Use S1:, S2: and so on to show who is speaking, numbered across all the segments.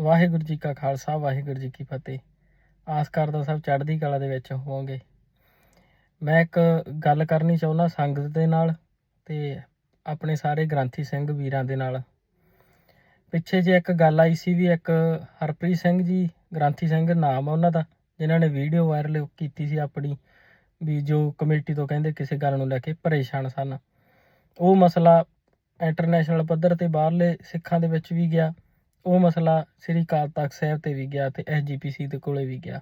S1: ਵਾਹਿਗੁਰੂ ਜੀ ਕਾ ਖਾਲਸਾ, ਵਾਹਿਗੁਰੂ ਜੀ ਕੀ ਫਤਿਹ। ਆਸ ਕਰਦਾ ਸਭ ਚੜ੍ਹਦੀ ਕਲਾ ਦੇ ਵਿੱਚ ਹੋਵੋਗੇ। ਮੈਂ ਇੱਕ ਗੱਲ ਕਰਨੀ ਚਾਹੁੰਦਾ ਸੰਗਤ ਦੇ ਨਾਲ ਤੇ ਆਪਣੇ ਸਾਰੇ ਗ੍ਰੰਥੀ ਸਿੰਘ ਵੀਰਾਂ ਦੇ ਨਾਲ। ਪਿੱਛੇ ਜੇ ਇੱਕ ਗੱਲ ਆਈ ਸੀ ਵੀ ਇੱਕ ਹਰਪ੍ਰੀਤ ਸਿੰਘ ਜੀ, ਗ੍ਰੰਥੀ ਸਿੰਘ ਨਾਮ ਆ ਉਹਨਾਂ ਦਾ, ਜਿਨ੍ਹਾਂ ਨੇ ਵੀਡੀਓ ਵਾਇਰਲ ਕੀਤੀ ਸੀ ਆਪਣੀ, ਵੀ ਜੋ ਕਮੇਟੀ ਤੋਂ ਕਹਿੰਦੇ ਕਿਸੇ ਗੱਲ ਨੂੰ ਲੈ ਕੇ ਪਰੇਸ਼ਾਨ ਸਨ। ਉਹ ਮਸਲਾ ਇੰਟਰਨੈਸ਼ਨਲ ਪੱਧਰ ਤੇ ਬਾਹਰਲੇ ਸਿੱਖਾਂ ਦੇ ਵਿੱਚ ਵੀ ਗਿਆ। ਉਹ ਮਸਲਾ ਸ੍ਰੀ ਅਕਾਲ ਤਖਤ ਸਾਹਿਬ ਤੇ ਵੀ ਗਿਆ ਤੇ ਐਸਜੀਪੀਸੀ ਦੇ ਕੋਲੇ ਵੀ ਗਿਆ।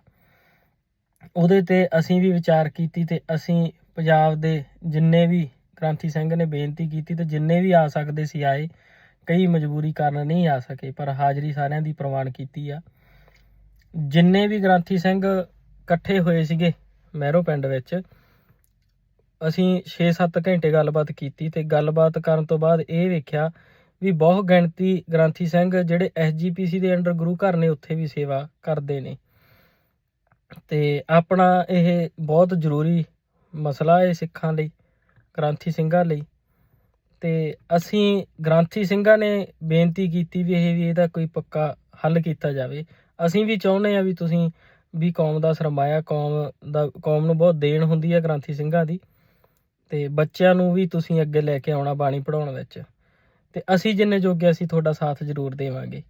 S1: ਉਹਦੇ ਤੇ ਅਸੀਂ ਵੀ ਵਿਚਾਰ ਕੀਤੀ ਤੇ ਅਸੀਂ ਪੰਜਾਬ ਦੇ ਜਿੰਨੇ ਵੀ ਕ੍ਰਾਂਤੀ ਸਿੰਘ ਨੇ ਬੇਨਤੀ ਕੀਤੀ ਤੇ ਜਿੰਨੇ ਵੀ ਆ ਸਕਦੇ ਸੀ ਆਏ, ਕਈ ਮਜਬੂਰੀ ਕਾਰਨ ਨਹੀਂ ਆ ਸਕੇ, ਪਰ ਹਾਜ਼ਰੀ ਸਾਰਿਆਂ ਦੀ ਪ੍ਰਵਾਨ ਕੀਤੀ ਆ। ਜਿੰਨੇ ਵੀ ਗ੍ਰਾਂਥੀ ਸਿੰਘ ਇਕੱਠੇ ਹੋਏ ਸੀਗੇ ਮਹਿਰੋ ਪਿੰਡ ਵਿੱਚ, ਅਸੀਂ 6-7 ਘੰਟੇ ਗੱਲਬਾਤ ਕੀਤੀ ਤੇ ਗੱਲਬਾਤ ਕਰਨ ਤੋਂ ਬਾਅਦ ਇਹ ਵੇਖਿਆ ਵੀ ਬਹੁ ਗਿਣਤੀ ਗ੍ਰਾਂਥੀ ਸਿੰਘ ਜਿਹੜੇ ਐਸਜੀਪੀਸੀ ਦੇ ਅੰਡਰ ਗੁਰੂ ਘਰ ਨੇ, ਉੱਥੇ ਵੀ ਸੇਵਾ ਕਰਦੇ ਨੇ। ਤੇ ਆਪਣਾ ਇਹ ਬਹੁਤ ਜ਼ਰੂਰੀ ਮਸਲਾ ਹੈ ਸਿੱਖਾਂ ਲਈ, ਗ੍ਰਾਂਥੀ ਸਿੰਘਾਂ ਲਈ। ਤੇ ਅਸੀਂ ਗ੍ਰਾਂਥੀ ਸਿੰਘਾਂ ਨੇ ਬੇਨਤੀ ਕੀਤੀ ਵੀ ਇਹ ਵੀ ਇਹਦਾ ਕੋਈ ਪੱਕਾ ਹੱਲ ਕੀਤਾ ਜਾਵੇ। ਅਸੀਂ ਵੀ ਚਾਹੁੰਦੇ ਆ ਵੀ ਤੁਸੀਂ ਵੀ ਕੌਮ ਦਾ ਸਰਮਾਇਆ, ਕੌਮ ਦਾ, ਕੌਮ ਨੂੰ ਬਹੁਤ ਦੇਣ ਹੁੰਦੀ ਹੈ ਗ੍ਰਾਂਥੀ ਸਿੰਘਾਂ ਦੀ। ਤੇ ਬੱਚਿਆਂ ਨੂੰ ਵੀ ਤੁਸੀਂ ਅੱਗੇ ਲੈ ਕੇ ਆਉਣਾ ਬਾਣੀ ਪੜਾਉਣ ਵਿੱਚ। ਤੇ ਅਸੀਂ ਜਿੰਨੇ ਜੋਗੇ ਅਸੀਂ ਤੁਹਾਡਾ ਸਾਥ ਜ਼ਰੂਰ ਦੇਵਾਂਗੇ।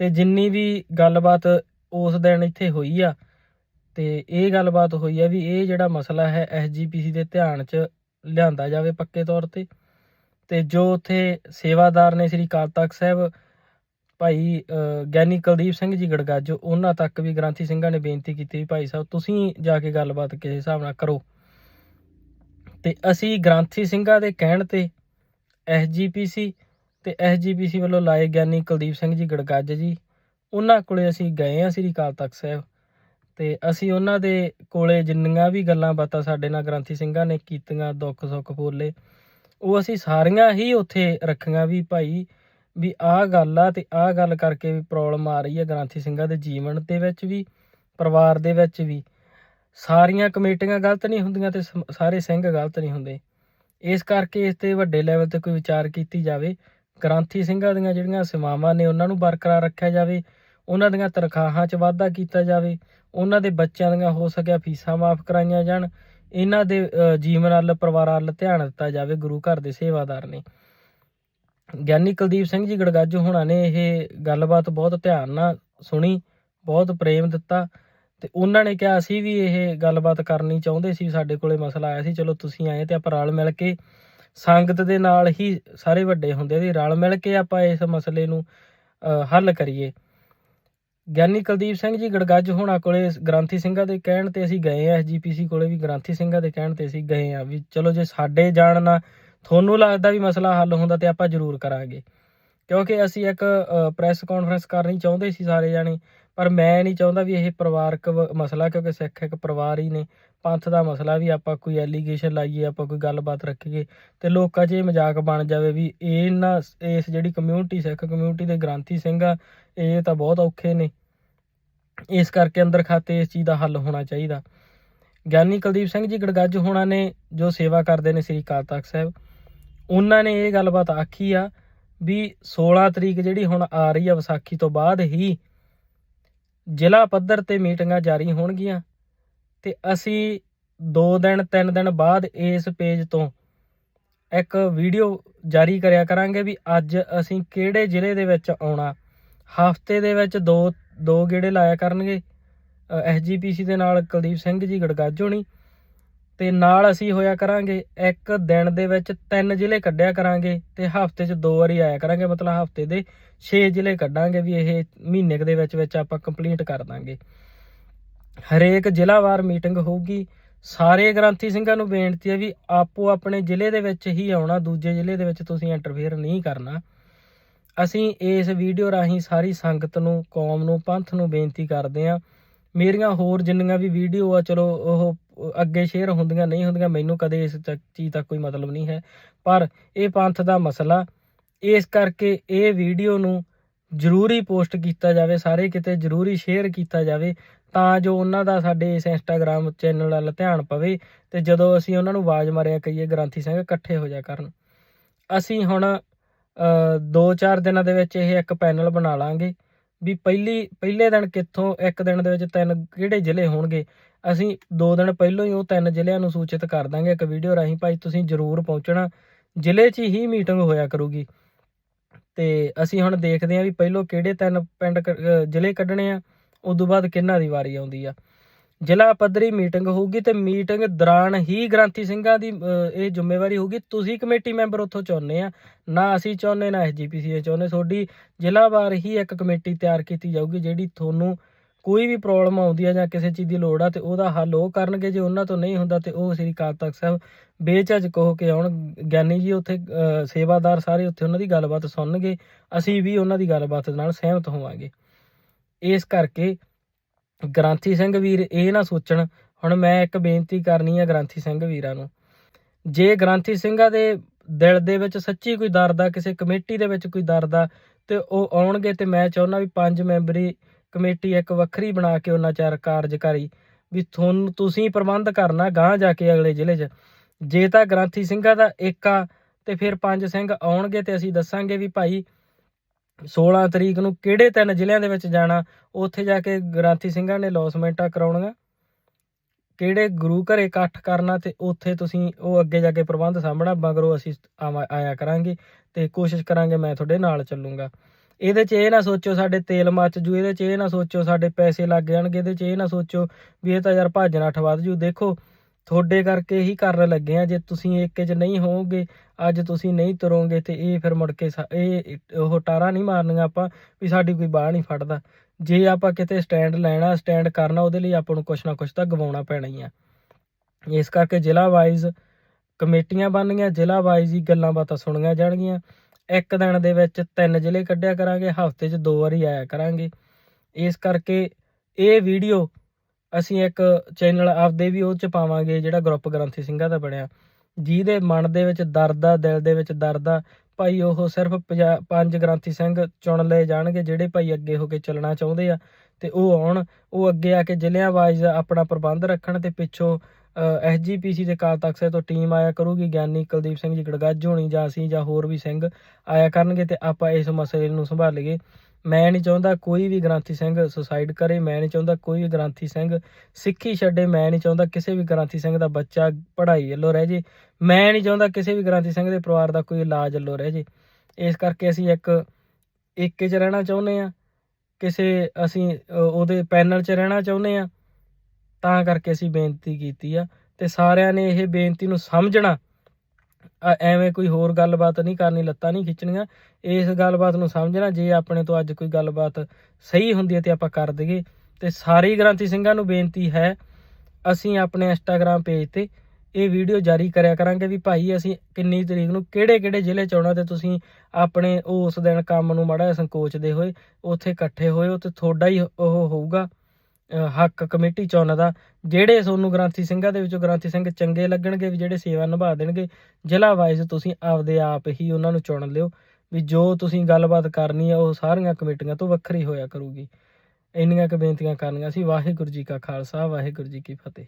S1: ਤੇ ਜਿੰਨੀ ਵੀ ਗੱਲਬਾਤ ਉਸ ਦਿਨ ਇੱਥੇ ਹੋਈ ਆ, ਤੇ ਇਹ ਗੱਲਬਾਤ ਹੋਈ ਆ ਵੀ ਇਹ ਜਿਹੜਾ ਮਸਲਾ ਹੈ ਐਸਜੀਪੀਸੀ ਦੇ ਧਿਆਨ 'ਚ ਲਿਆਂਦਾ ਜਾਵੇ ਪੱਕੇ ਤੌਰ ਤੇ। ਤੇ ਜੋ ਉੱਥੇ ਸੇਵਾਦਾਰ ਨੇ ਸ੍ਰੀ ਅਕਾਲ ਤਖਤ ਸਾਹਿਬ, ਭਾਈ ਗਿਆਨੀ ਕੁਲਦੀਪ ਸਿੰਘ ਜੀ ਗੜਗਾਜੋ, ਉਹਨਾਂ ਤੱਕ ਵੀ ਗ੍ਰਾਂਥੀ ਸਿੰਘਾਂ ਨੇ ਬੇਨਤੀ ਕੀਤੀ ਵੀ ਭਾਈ ਸਾਹਿਬ, ਤੁਸੀਂ ਜਾ ਕੇ ਗੱਲਬਾਤ ਕਿਸੇ ਹਿਸਾਬ ਨਾਲ ਕਰੋ। ਤੇ ਅਸੀਂ ਗ੍ਰਾਂਥੀ ਸਿੰਘਾਂ ਦੇ ਕਹਿਣ ਤੇ ਐਸਜੀਪੀਸੀ ਤੇ ਐਸਜੀਪੀਸੀ ਵੱਲੋਂ ਲਾਏ ਗਿਆਨੀ ਕੁਲਦੀਪ ਸਿੰਘ ਜੀ ਗੜਗੱਜ ਜੀ। ਉਹਨਾਂ ਕੋਲ ਅਸੀਂ ਗਏ ਹਾਂ ਸ੍ਰੀ ਅਕਾਲ ਤਖਤ ਸਾਹਿਬ ਅਤੇ ਅਸੀਂ ਉਹਨਾਂ ਦੇ ਕੋਲ ਜਿੰਨੀਆਂ ਵੀ ਗੱਲਾਂ ਬਾਤਾਂ ਸਾਡੇ ਨਾਲ ਗ੍ਰੰਥੀ ਸਿੰਘਾਂ ਨੇ ਕੀਤੀਆਂ, ਦੁੱਖ ਸੁੱਖ ਫੋਲੇ ਉਹ ਅਸੀਂ ਸਾਰੀਆਂ ਹੀ ਉੱਥੇ ਰੱਖੀਆਂ ਵੀ ਭਾਈ ਵੀ ਆਹ ਗੱਲ ਆ ਅਤੇ ਆਹ ਗੱਲ ਕਰਕੇ ਵੀ ਪ੍ਰੋਬਲਮ ਆ ਰਹੀ ਹੈ ਗ੍ਰੰਥੀ ਸਿੰਘਾਂ ਦੇ ਜੀਵਨ ਦੇ ਵਿੱਚ ਵੀ, ਪਰਿਵਾਰ ਦੇ ਵਿੱਚ ਵੀ। ਸਾਰੀਆਂ ਕਮੇਟੀਆਂ ਗਲਤ ਨਹੀਂ ਹੁੰਦੀਆਂ ਤੇ ਸਮ- ਸਾਰੇ ਸਿੰਘ ਗਲਤ ਨਹੀਂ ਹੁੰਦੇ। ਇਸ ਕਰਕੇ ਇਸ ਤੇ ਵੱਡੇ ਲੈਵਲ ਤੇ ਕੋਈ ਵਿਚਾਰ ਕੀਤੀ ਜਾਵੇ, ਗ੍ਰਾਂਥੀ ਸਿੰਘਾਂ ਦੀਆਂ ਜਿਹੜੀਆਂ ਸੇਵਾਵਾਂ ਨੇ, ਉਹਨਾਂ ਨੂੰ ਬਰਕਰਾਰ ਰੱਖਿਆ ਜਾਵੇ, ਉਹਨਾਂ ਦੀਆਂ ਤਨਖਾਹਾਂ 'ਚ ਵਾਧਾ ਕੀਤਾ ਜਾਵੇ, ਉਹਨਾਂ ਦੇ ਬੱਚਿਆਂ ਦੀਆਂ ਹੋ ਸਕਿਆ ਫੀਸਾਂ ਮਾਫ ਕਰਾਈਆਂ ਜਾਣ, ਇਹਨਾਂ ਦੇ ਜੀਵਨ ਵੱਲ ਪਰਿਵਾਰਾਂ ਵੱਲ ਧਿਆਨ ਦਿੱਤਾ ਜਾਵੇ ਗੁਰੂ ਘਰ ਦੇ ਸੇਵਾਦਾਰ ਨੇ। ਗਿਆਨੀ ਕੁਲਦੀਪ ਸਿੰਘ ਜੀ ਗੜਗਾਜੂ ਹੋਣਾ ਨੇ ਇਹ ਗੱਲਬਾਤ ਬਹੁਤ ਧਿਆਨ ਨਾਲ ਸੁਣੀ, ਬਹੁਤ ਪ੍ਰੇਮ ਦਿੱਤਾ ਤੇ ਉਹਨਾਂ ਨੇ ਕਿਹਾ, ਅਸੀਂ ਵੀ ਇਹ ਗੱਲਬਾਤ ਕਰਨੀ ਚਾਹੁੰਦੇ ਸੀ, ਸਾਡੇ ਕੋਲੇ ਮਸਲਾ ਆਇਆ ਸੀ, ਚਲੋ ਤੁਸੀਂ ਆਏ ਤੇ ਆਪਾਂ ਰਲ ਮਿਲ ਕੇ ਸੰਗਤ ਦੇ ਨਾਲ ਹੀ ਸਾਰੇ ਵੱਡੇ ਹੁੰਦੇ ਵੀ ਰਲ ਮਿਲ ਕੇ ਆਪਾਂ ਇਸ ਮਸਲੇ ਨੂੰ ਹੱਲ ਕਰੀਏ। ਗਿਆਨੀ ਕੁਲਦੀਪ ਸਿੰਘ ਜੀ ਗੜਗੱਜ ਹੋਣਾ ਕੋਲੇ ਗ੍ਰਾਂਥੀ ਸਿੰਘਾਂ ਦੇ ਕਹਿਣ ਤੇ ਅਸੀਂ ਗਏ ਆ ਐਸਜੀਪੀਸੀ ਕੋਲੇ ਵੀ ਗ੍ਰਾਂਥੀ ਸਿੰਘਾਂ ਦੇ ਕਹਿਣ ਤੇ ਅਸੀਂ ਗਏ ਆ ਵੀ ਚਲੋ ਜੇ ਸਾਡੇ ਜਾਣ ਨਾਲ ਤੁਹਾਨੂੰ ਲੱਗਦਾ ਵੀ ਮਸਲਾ ਹੱਲ ਹੁੰਦਾ ਤੇ ਆਪਾਂ ਜ਼ਰੂਰ ਕਰਾਂਗੇ। ਕਿਉਂਕਿ ਅਸੀਂ ਇੱਕ ਪ੍ਰੈਸ ਕਾਨਫਰੰਸ ਕਰਨੀ ਚਾਹੁੰਦੇ ਸੀ ਸਾਰੇ ਜਾਣੇ ਪਰ ਮੈਂ ਨਹੀਂ ਚਾਹੁੰਦਾ ਵੀ ਇਹ ਪਰਿਵਾਰਕ ਮਸਲਾ, ਕਿਉਂਕਿ ਸਿੱਖ ਇੱਕ ਪਰਿਵਾਰ ਹੀ ਨੇ। ਪੰਥ ਦਾ ਮਸਲਾ ਵੀ ਆਪਾਂ ਕੋਈ ਐਲੀਗੇਸ਼ਨ ਲਾਈਏ, ਆਪਾਂ ਕੋਈ ਗੱਲਬਾਤ ਰੱਖੀਏ, ਤੇ ਲੋਕਾਂ 'ਚ ਇਹ ਮਜ਼ਾਕ ਬਣ ਜਾਵੇ ਵੀ ਇਹ ਨਾ ਇਸ ਜਿਹੜੀ ਕਮਿਊਨਿਟੀ ਸਿੱਖ ਕਮਿਊਨਿਟੀ ਦੇ ਗ੍ਰਾਂਥੀ ਸਿੰਘ ਆ, ਇਹ ਤਾਂ ਬਹੁਤ ਔਖੇ ਨੇ। ਇਸ ਕਰਕੇ ਅੰਦਰ ਖਾਤੇ ਇਸ ਚੀਜ਼ ਦਾ ਹੱਲ ਹੋਣਾ ਚਾਹੀਦਾ। ਗਿਆਨੀ ਕੁਲਦੀਪ ਸਿੰਘ ਜੀ ਗੜਗੱਜ ਹੋਣਾ ਨੇ, ਜੋ ਸੇਵਾ ਕਰਦੇ ਨੇ ਸ੍ਰੀ ਅਕਾਲ ਤਖਤ ਸਾਹਿਬ, ਉਹਨਾਂ ਨੇ ਇਹ ਗੱਲਬਾਤ ਆਖੀ ਆ ਵੀ 16 ਤਰੀਕ ਜਿਹੜੀ ਹੁਣ ਆ ਰਹੀ ਆ ਵਿਸਾਖੀ ਤੋਂ ਬਾਅਦ ਹੀ ਜ਼ਿਲ੍ਹਾ ਪੱਧਰ ਤੇ ਮੀਟਿੰਗਾਂ ਜਾਰੀ ਹੋਣਗੀਆਂ ਤੇ ਅਸੀਂ 2 ਦਿਨ 3 ਦਿਨ ਬਾਅਦ ਇਸ ਪੇਜ ਤੋਂ ਇੱਕ ਵੀਡੀਓ ਜਾਰੀ ਕਰਿਆ ਕਰਾਂਗੇ ਵੀ ਅੱਜ ਅਸੀਂ ਕਿਹੜੇ ਜ਼ਿਲ੍ਹੇ ਦੇ ਵਿੱਚ ਆਉਣਾ। ਹਫ਼ਤੇ ਦੇ ਵਿੱਚ ਦੋ ਦੋ ਗੇੜੇ ਲਾਇਆ ਕਰਨਗੇ। ਐਸਜੀਪੀਸੀ ਦੇ ਨਾਲ ਕੁਲਦੀਪ ਸਿੰਘ ਜੀ, ਗੜਗਾਜ ਹੋਣੀ ਤੇ ਨਾਲ ਅਸੀਂ ਹੋਇਆ ਕਰਾਂਗੇ, ਇੱਕ ਦਿਨ ਦੇ ਵਿੱਚ ਤਿੰਨ ਜ਼ਿਲ੍ਹੇ ਕੱਢਿਆ ਕਰਾਂਗੇ ਤੇ ਹਫ਼ਤੇ 'ਚ ਦੋ ਵਾਰੀ ਆਇਆ ਕਰਾਂਗੇ, ਮਤਲਬ ਹਫ਼ਤੇ ਦੇ 6 ਜ਼ਿਲ੍ਹੇ ਕੱਢਾਂਗੇ ਵੀ ਇਹ ਮਹੀਨੇ ਕੁ ਦੇ ਵਿੱਚ ਵਿੱਚ ਆਪਾਂ ਕੰਪਲੀਟ ਕਰ ਦਾਂਗੇ। ਹਰੇਕ ਜ਼ਿਲ੍ਹਾਵਾਰ ਮੀਟਿੰਗ ਹੋਊਗੀ। ਸਾਰੇ ਗ੍ਰੰਥੀ ਸਿੰਘਾਂ ਨੂੰ ਬੇਨਤੀ ਹੈ ਵੀ ਆਪੋ ਆਪਣੇ ਜ਼ਿਲ੍ਹੇ ਦੇ ਵਿੱਚ ਹੀ ਆਉਣਾ, ਦੂਜੇ ਜ਼ਿਲ੍ਹੇ ਦੇ ਵਿੱਚ ਤੁਸੀਂ ਇੰਟਰਫੇਅਰ ਨਹੀਂ ਕਰਨਾ। ਅਸੀਂ ਇਸ ਵੀਡੀਓ ਰਾਹੀਂ ਸਾਰੀ ਸੰਗਤ ਨੂੰ, ਕੌਮ ਨੂੰ, ਪੰਥ ਨੂੰ ਬੇਨਤੀ ਕਰਦੇ ਹਾਂ। ਮੇਰੀਆਂ ਹੋਰ ਜਿੰਨੀਆਂ ਵੀ ਵੀਡੀਓ ਆ, ਚਲੋ ਉਹ ਅੱਗੇ ਸ਼ੇਅਰ ਹੁੰਦੀਆਂ ਨਹੀਂ ਹੁੰਦੀਆਂ, ਮੈਨੂੰ ਕਦੇ ਇਸ ਚੀਜ਼ ਦਾ ਕੋਈ ਮਤਲਬ ਨਹੀਂ ਹੈ। ਪਰ ਇਹ ਪੰਥ ਦਾ ਮਸਲਾ, ਇਸ ਕਰਕੇ ਇਹ ਵੀਡੀਓ ਨੂੰ ਜ਼ਰੂਰੀ ਪੋਸਟ ਕੀਤਾ ਜਾਵੇ, ਸਾਰੇ ਕਿਤੇ ਜ਼ਰੂਰੀ ਸ਼ੇਅਰ ਕੀਤਾ ਜਾਵੇ, ਤਾਂ ਜੋ ਉਹਨਾਂ ਦਾ ਸਾਡੇ ਇਸ ਇੰਸਟਾਗ੍ਰam ਚੈਨਲ ਵੱਲ ਧਿਆਨ ਪਵੇ ਤੇ ਜਦੋਂ ਅਸੀਂ ਉਹਨਾਂ ਨੂੰ ਆਵਾਜ਼ ਮਾਰਿਆ ਕਹੀਏ, ਗ੍ਰਾਂਥੀ ਸਿੰਘ, ਇਕੱਠੇ ਹੋ ਜਾ ਕਰਨ। ਅਸੀਂ ਹੁਣ 2-4 ਦਿਨਾਂ ਦੇ ਵਿੱਚ ਇਹ ਇੱਕ ਪੈਨਲ ਬਣਾ ਲਾਂਗੇ ਵੀ ਪਹਿਲੀ, ਪਹਿਲੇ ਦਿਨ ਕਿੱਥੋਂ, ਇੱਕ ਦਿਨ ਦੇ ਵਿੱਚ ਤਿੰਨ ਕਿਹੜੇ ਜ਼ਿਲ੍ਹੇ ਹੋਣਗੇ ਅਸੀਂ ਦੋ ਦਿਨ ਪਹਿਲਾਂ ਹੀ ਉਹ ਤਿੰਨ ਜ਼ਿਲ੍ਹਿਆਂ ਨੂੰ ਸੂਚਿਤ ਕਰ ਦਾਂਗੇ, ਇੱਕ ਵੀਡੀਓ ਰਾਹੀਂ ਭਾਈ ਤੁਸੀਂ ਜ਼ਰੂਰ ਪਹੁੰਚਣਾ। ਜ਼ਿਲ੍ਹੇ 'ਚ ਹੀ ਮੀਟਿੰਗ ਹੋਇਆ ਕਰੂਗੀ। ਤੇ ਅਸੀਂ ਹੁਣ ਦੇਖਦੇ ਹਾਂ ਵੀ ਪਹਿਲੋਂ ਕਿਹੜੇ ਤਿੰਨ ਪਿੰਡ ਜ਼ਿਲ੍ਹੇ ਕੱਢਣੇ ਆ, ਉਦੋਂ ਬਾਅਦ ਕਿਹਨਾਂ ਦੀ ਵਾਰੀ ਆਉਂਦੀ ਆ। ਜ਼ਿਲ੍ਹਾ ਪੱਧਰੀ ਮੀਟਿੰਗ ਹੋਊਗੀ ਤੇ ਮੀਟਿੰਗ ਦੌਰਾਨ ਹੀ ਗ੍ਰਾਂਥੀ ਸਿੰਘਾਂ ਦੀ ਇਹ ਜ਼ਿੰਮੇਵਾਰੀ ਹੋਊਗੀ। ਤੁਸੀਂ ਕਮੇਟੀ ਮੈਂਬਰ ਉੱਥੋਂ ਚੁਣਨੇ ਆ, ਨਾ ਅਸੀਂ ਚਾਹੁੰਦੇ, ਨਾ ਐਸਜੀਪੀਸੀ ਚਾਹੁੰਦੇ। ਤੁਹਾਡੀ ਜ਼ਿਲ੍ਹਾ ਵਾਰ ਹੀ ਇੱਕ ਕਮੇਟੀ ਤਿਆਰ ਕੀਤੀ ਜਾਊਗੀ, ਜਿਹੜੀ ਤੁਹਾਨੂੰ ਕੋਈ ਵੀ ਪ੍ਰੋਬਲਮ ਆਉਂਦੀ ਆ ਜਾਂ ਕਿਸੇ ਚੀਜ਼ ਦੀ ਲੋੜ ਆ ਤੇ ਉਹਦਾ ਹੱਲ ਉਹ ਕਰਨਗੇ, ਜੇ ਉਹਨਾਂ ਤੋਂ ਨਹੀਂ ਹੁੰਦਾ ਤੇ ਉਹ ਸ੍ਰੀ ਅਕਾਲ ਤਖਤ ਸਾਹਿਬ ਬੇਝਿਜਕ ਹੋ ਕੇ ਆਉਣ। ਗਿਆਨੀ ਜੀ ਉੱਥੇ ਸੇਵਾਦਾਰ ਸਾਰੇ ਉੱਥੇ ਉਹਨਾਂ ਦੀ ਗੱਲਬਾਤ ਸੁਣਨਗੇ, ਅਸੀਂ ਵੀ ਉਹਨਾਂ ਦੀ ਗੱਲਬਾਤ ਨਾਲ ਸਹਿਮਤ ਹੋਵਾਂਗੇ। ਇਸ ਕਰਕੇ ਗ੍ਰਾਂਥੀ ਸਿੰਘ ਵੀਰ ਇਹ ਨਾ ਸੋਚਣ, ਹੁਣ ਮੈਂ ਇੱਕ ਬੇਨਤੀ ਕਰਨੀ ਹੈ ਗ੍ਰਾਂਥੀ ਸਿੰਘ ਵੀਰਾਂ ਨੂੰ। ਜੇ ਗ੍ਰਾਂਥੀ ਸਿੰਘਾਂ ਦੇ ਦਿਲ ਦੇ ਵਿੱਚ ਸੱਚੀ ਕੋਈ ਦਰਦ ਆ, ਕਿਸੇ ਕਮੇਟੀ ਦੇ ਵਿੱਚ ਕੋਈ ਦਰਦ ਆ, ਤੇ ਉਹ ਆਉਣਗੇ ਤੇ ਮੈਂ ਚਾਹੁੰਦਾ ਵੀ ਪੰਜ ਮੈਂਬਰੀ ਕਮੇਟੀ ਇੱਕ ਵੱਖਰੀ ਬਣਾ ਕੇ ਉਹਨਾਂ ਚਾਰ ਕਾਰਜਕਾਰੀ ਵੀ ਤੁਹਾਨੂੰ ਤੁਸੀਂ ਪ੍ਰਬੰਧ ਕਰਨਾ ਗਾਂ ਜਾ ਕੇ ਅਗਲੇ ਜ਼ਿਲ੍ਹੇ 'ਚ। ਜੇ ਤਾਂ ਗ੍ਰਾਂਥੀ ਸਿੰਘਾਂ ਦਾ ਇੱਕ ਆ ਤੇ ਫਿਰ ਪੰਜ ਸਿੰਘ ਆਉਣਗੇ ਤੇ ਅਸੀਂ ਦੱਸਾਂਗੇ ਵੀ ਭਾਈ 16 ਤਰੀਕ ਨੂੰ ਕਿਹੜੇ ਤਿੰਨ ਜ਼ਿਲ੍ਹਿਆਂ ਦੇ ਵਿੱਚ ਜਾਣਾ, ਉੱਥੇ ਜਾ ਕੇ ਗ੍ਰਾਂਥੀ ਸਿੰਘਾਂ ਨੇ ਲੌਸਮੈਂਟਾਂ ਕਰਾਉਣੀਆਂ। ਕਿਹੜੇ ਗੁਰੂ ਘਰੇ ਇਕੱਠ ਕਰਨਾ ਤੇ ਉੱਥੇ ਤੁਸੀਂ ਉਹ ਅੱਗੇ ਜਾ ਕੇ ਪ੍ਰਬੰਧ ਸਾਂਭਣਾ, ਮਗਰੋਂ ਅਸੀਂ ਆਵਾਂ- ਆਇਆ ਕਰਾਂਗੇ ਤੇ ਕੋਸ਼ਿਸ਼ ਕਰਾਂਗੇ ਮੈਂ ਤੁਹਾਡੇ ਨਾਲ ਚੱਲੂੰਗਾ। ਇਹਦੇ 'ਚ ਇਹ ਨਾ ਸੋਚੋ ਸਾਡੇ ਤੇਲ ਮੱਚ ਜੂ, ਇਹਦੇ 'ਚ ਇਹ ਨਾ ਸੋਚੋ ਸਾਡੇ ਪੈਸੇ ਲੱਗ ਜਾਣਗੇ, ਇਹਦੇ 'ਚ ਇਹ ਨਾ ਸੋਚੋ ਵੀ ਇਹ ਤਾਂ ਯਾਰ ਭੱਜ ਨੱਠ ਵੱਧ ਜੂ। ਦੇਖੋ, ਤੁਹਾਡੇ ਕਰਕੇ ਹੀ ਕਰਨ ਲੱਗੇ ਆ, ਜੇ ਤੁਸੀਂ ਇੱਕ 'ਚ ਨਹੀਂ ਹੋਵੋਗੇ, ਅੱਜ ਤੁਸੀਂ ਨਹੀਂ ਤੁਰੋਗੇ ਤੇ ਇਹ ਫਿਰ ਮੁੜ ਕੇ ਇਹ ਉਹ ਟਾਰਾ ਨਹੀਂ ਮਾਰਨੀਆਂ ਆਪਾਂ, ਵੀ ਸਾਡੀ ਕੋਈ ਬਾਹ ਨਹੀਂ ਫੜਦਾ। ਜੇ ਆਪਾਂ ਕਿਤੇ ਸਟੈਂਡ ਲੈਣਾ, ਸਟੈਂਡ ਕਰਨਾ, ਉਹਦੇ ਲਈ ਆਪਾਂ ਨੂੰ ਕੁਛ ਨਾ ਕੁਛ ਤਾਂ ਗਵਾਉਣਾ ਪੈਣਾ ਹੀ ਆ। ਇਸ ਕਰਕੇ ਜ਼ਿਲ੍ਹਾ ਵਾਈਜ਼ ਕਮੇਟੀਆਂ ਬਣਨੀਆਂ ਜ਼ਿਲ੍ਹਾ ਵਾਈਜ਼ ਹੀ ਗੱਲਾਂ ਬਾਤਾਂ ਸੁਣੀਆਂ ਜਾਣਗੀਆਂ। ਇੱਕ ਦਿਨ ਦੇ ਵਿੱਚ ਤਿੰਨ ਜ਼ਿਲ੍ਹੇ ਕੱਢਿਆ ਕਰਾਂਗੇ, ਹਫ਼ਤੇ 'ਚ ਦੋ ਵਾਰੀ ਆਇਆ ਕਰਾਂਗੇ। ਇਸ ਕਰਕੇ ਇਹ ਵੀਡੀਓ ਅਸੀਂ ਇੱਕ ਚੈਨਲ ਆਪਦੇ ਵੀ ਉਹ 'ਚ ਪਾਵਾਂਗੇ, ਜਿਹੜਾ ਗਰੁੱਪ ਗ੍ਰੰਥੀ ਸਿੰਘਾਂ ਦਾ ਬਣਿਆ। ਜਿਹਦੇ ਮਨ ਦੇ ਵਿੱਚ ਦਰਦ ਆ, ਦਿਲ ਦੇ ਵਿੱਚ ਦਰਦ ਆ, ਭਾਈ ਉਹ ਸਿਰਫ ਪੰਜਾ- ਪੰਜ ਗ੍ਰੰਥੀ ਸਿੰਘ ਚੁਣ ਲਏ ਜਾਣਗੇ, ਜਿਹੜੇ ਭਾਈ ਅੱਗੇ ਹੋ ਕੇ ਚੱਲਣਾ ਚਾਹੁੰਦੇ ਆ। ਤੇ ਉਹ ਆਉਣ, ਉਹ ਅੱਗੇ ਆ ਕੇ ਜ਼ਿਲ੍ਹਿਆਂ ਵਾਈਜ਼ ਆਪਣਾ ਪ੍ਰਬੰਧ ਰੱਖਣ ਤੇ ਪਿੱਛੋਂ ਐਸਜੀਪੀਸੀ ਦੇ ਕਾਲ ਤਖਤ ਸਾਹਿਬ ਤੋਂ ਟੀਮ ਆਇਆ ਕਰੂਗੀ, ਗਿਆਨੀ ਕੁਲਦੀਪ ਸਿੰਘ ਜੀ ਗੜਗੱਜ ਹੋਣੀ ਜਾਂ ਅਸੀਂ ਜਾਂ ਹੋਰ ਵੀ ਸਿੰਘ ਆਇਆ ਕਰਨਗੇ ਤੇ ਆਪਾਂ ਇਸ ਮਸਲੇ ਨੂੰ ਸੰਭਾਲੀਏ ਮੈਂ ਨਹੀਂ ਚਾਹੁੰਦਾ ਕੋਈ ਵੀ ਗ੍ਰੰਥੀ ਸਿੰਘ ਸੁਸਾਈਡ ਕਰੇ, ਮੈਂ ਨਹੀਂ ਚਾਹੁੰਦਾ ਕੋਈ ਵੀ ਗ੍ਰੰਥੀ ਸਿੰਘ ਸਿੱਖੀ ਛੱਡੇ, ਮੈਂ ਨਹੀਂ ਚਾਹੁੰਦਾ ਕਿਸੇ ਵੀ ਗ੍ਰੰਥੀ ਸਿੰਘ ਦਾ ਬੱਚਾ ਪੜ੍ਹਾਈ ਵੱਲੋਂ ਰਹਿ ਜੇ। ਮੈਂ ਨਹੀਂ ਚਾਹੁੰਦਾ ਕਿਸੇ ਵੀ ਗ੍ਰੰਥੀ ਸਿੰਘ ਦੇ ਪਰਿਵਾਰ ਦਾ ਕੋਈ ਇਲਾਜ ਵੱਲੋਂ ਰਹਿ ਜੇ। ਇਸ ਕਰਕੇ ਅਸੀਂ ਇੱਕ ਏਕੇ 'ਚ ਰਹਿਣਾ ਚਾਹੁੰਦੇ ਆ ਕਿਸੇ ਅਸੀਂ ਉਹਦੇ ਪੈਨਲ 'ਚ ਰਹਿਣਾ ਚਾਹੁੰਦੇ ਆ ਤਾਂ ਕਰਕੇ ਅਸੀਂ ਬੇਨਤੀ ਕੀਤੀ ਆ ਤੇ ਸਾਰਿਆਂ ਨੇ ਇਹ ਬੇਨਤੀ ਨੂੰ ਸਮਝਣਾ। ਐਵੇਂ ਕੋਈ ਹੋਰ ਗੱਲਬਾਤ ਨਹੀਂ ਕਰਨੀ, ਲੱਤਾਂ ਨਹੀਂ ਖਿੱਚਣੀਆਂ। ਇਸ ਗੱਲਬਾਤ ਨੂੰ ਸਮਝਣਾ, ਜੇ ਆਪਣੇ ਤੋਂ ਅੱਜ ਕੋਈ ਗੱਲਬਾਤ ਸਹੀ ਹੁੰਦੀ ਹੈ ਤੇ ਆਪਾਂ ਕਰ ਦਈਏ। ਤੇ ਸਾਰੇ ਹੀ ਗ੍ਰੰਥੀ ਸਿੰਘਾਂ ਨੂੰ ਬੇਨਤੀ ਹੈ, ਅਸੀਂ ਆਪਣੇ ਇੰਸਟਾਗ੍ਰam ਪੇਜ ਤੇ ਇਹ ਵੀਡੀਓ ਜਾਰੀ ਕਰਿਆ ਕਰਾਂਗੇ ਵੀ ਭਾਈ ਅਸੀਂ ਕਿੰਨੀ ਤਰੀਕ ਨੂੰ ਕਿਹੜੇ ਕਿਹੜੇ ਜ਼ਿਲ੍ਹੇ ਚ ਆਉਣਾ ਤੇ ਤੁਸੀਂ ਆਪਣੇ ਉਸ ਦਿਨ ਕੰਮ ਨੂੰ ਮਾੜਾ ਸੰਕੋਚਦੇ ਹੋਏ, ਉੱਥੇ ਇਕੱਠੇ ਹੋਏ ਹੋ ਤੇ ਤੁਹਾਡਾ ਹੀ ਉਹ ਹੋਊਗਾ। ਹੱਕ ਕਮੇਟੀ ਚੁਣਨ ਦਾ, ਜਿਹੜੇ ਤੁਹਾਨੂੰ ਗ੍ਰੰਥੀ ਸਿੰਘਾਂ ਦੇ ਵਿੱਚੋਂ ਗ੍ਰੰਥੀ ਸਿੰਘ ਚੰਗੇ ਲੱਗਣਗੇ ਵੀ ਜਿਹੜੇ ਸੇਵਾ ਨਿਭਾ ਦੇਣਗੇ, ਜ਼ਿਲ੍ਹਾ ਵਾਈਜ਼ ਤੁਸੀਂ ਆਪਦੇ ਆਪ ਹੀ ਉਹਨਾਂ ਨੂੰ ਚੁਣ ਲਿਓ ਵੀ ਜੋ ਤੁਸੀਂ ਗੱਲਬਾਤ ਕਰਨੀ ਹੈ ਉਹ ਸਾਰੀਆਂ ਕਮੇਟੀਆਂ ਤੋਂ ਵੱਖਰੀ ਹੋਇਆ ਕਰੂਗੀ। ਇੰਨੀਆਂ ਕੁ ਬੇਨਤੀਆਂ ਕਰਨੀਆਂ ਸੀ, ਵਾਹਿਗੁਰੂ ਜੀ ਕਾ ਖਾਲਸਾ, ਵਾਹਿਗੁਰੂ ਜੀ ਕੀ ਫਤਿਹ।